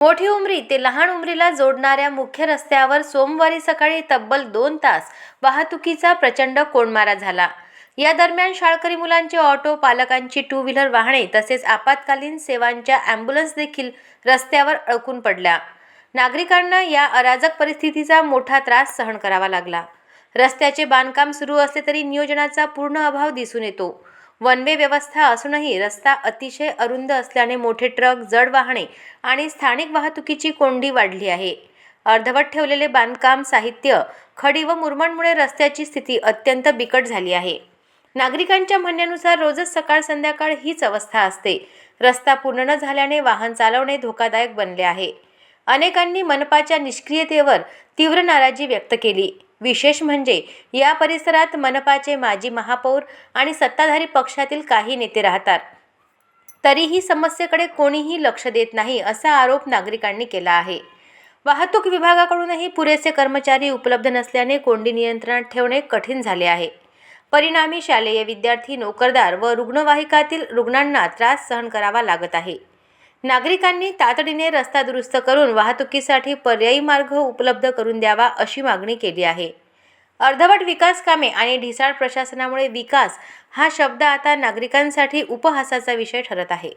मोठी उमरी ते लहान उमरीला जोडणाऱ्या मुख्य रस्त्यावर सोमवारी सकाळी तब्बल दोन तास वाहतुकीचा प्रचंड कोंडमारा झाला. या दरम्यान शाळकरी मुलांचे ऑटो पालकांची टू व्हीलर वाहने तसेच आपत्कालीन सेवांच्या ॲम्ब्युलन्स देखील रस्त्यावर अडकून पडल्या. नागरिकांना या अराजक परिस्थितीचा मोठा त्रास सहन करावा लागला. रस्त्याचे बांधकाम सुरू असले तरी नियोजनाचा पूर्ण अभाव दिसून येतो. वन वे व्यवस्था असूनही रस्ता अतिशय अरुंद असल्याने मोठे ट्रक जड वाहने आणि स्थानिक वाहतुकीची कोंडी वाढली आहे. अर्धवट ठेवलेले बांधकाम साहित्य खडी व मुरमणमुळे रस्त्याची स्थिती अत्यंत बिकट झाली आहे. नागरिकांच्या म्हणण्यानुसार रोजच सकाळ संध्याकाळ हीच अवस्था असते. रस्ता पूर्ण न झाल्याने वाहन चालवणे धोकादायक बनले आहे. अनेकांनी मनपाच्या निष्क्रियतेवर तीव्र नाराजी व्यक्त केली. विशेष म्हणजे या परिसरात मनपाचे माजी महापौर आणि सत्ताधारी पक्षातील काही नेते राहतात. तरीही समस्येकडे कोणीही लक्ष देत नाही असा आरोप नागरिकांनी केला आहे. वाहतूक विभागाकडूनही पुरेसे कर्मचारी उपलब्ध नसल्याने कोंडी नियंत्रणात ठेवणे कठीण झाले आहे. परिणामी शालेय विद्यार्थी नोकरदार व रुग्णवाहिकातील रुग्णांना त्रास सहन करावा लागत आहे. नागरिकांनी तातडीने रस्ता दुरुस्त करून वाहतुकीसाठी पर्यायी मार्ग उपलब्ध करून द्यावा अशी मागणी केली आहे. अर्धवट विकास कामे आणि ढिसाळ प्रशासनामुळे विकास हा शब्द आता नागरिकांसाठी उपहासाचा विषय ठरत आहे.